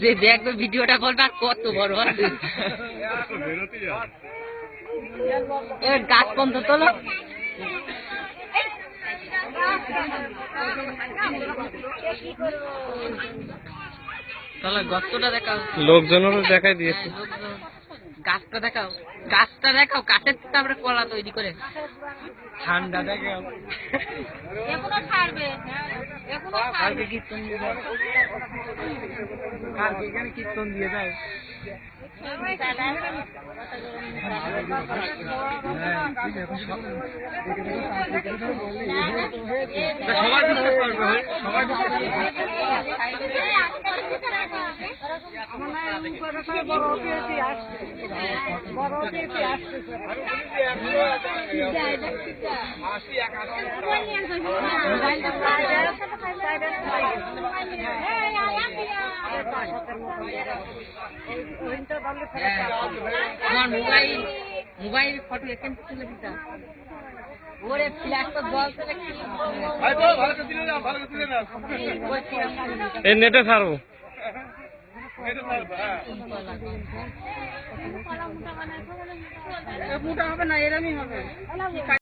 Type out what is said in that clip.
যে দেখবে ভিডিওটা বলবে আর কত বড় এবার গাছ পর্যন্ত তোলো। তাহলে গর্তটা দেখাও। লোকজনেরও দেখাই দিয়েছে। গাছটা দেখাও। গাছটা দেখাও কাঠের তারপরে কলা তৈরি করে। ঠান্ডা দেখে এখনও ছাড়বে। এখনও কালকে কীর্তন দিয়ে যায় কালকে এখানে কীর্তন দিয়ে যায় সবাই বিশ্বাস করবে সবাই বিশ্বাস করবে আসি এক আসি আমার মোবাইল মোবাইল ফটো এখান থেকে তুলে দিতাম ওরে ফ্ল্যাশ তো জল চলে কি ভাই ভালো করে দিলে না ভালো করে দিলে না এই নেটে ছাড়বো। মোটা হবে না এরমই হবে।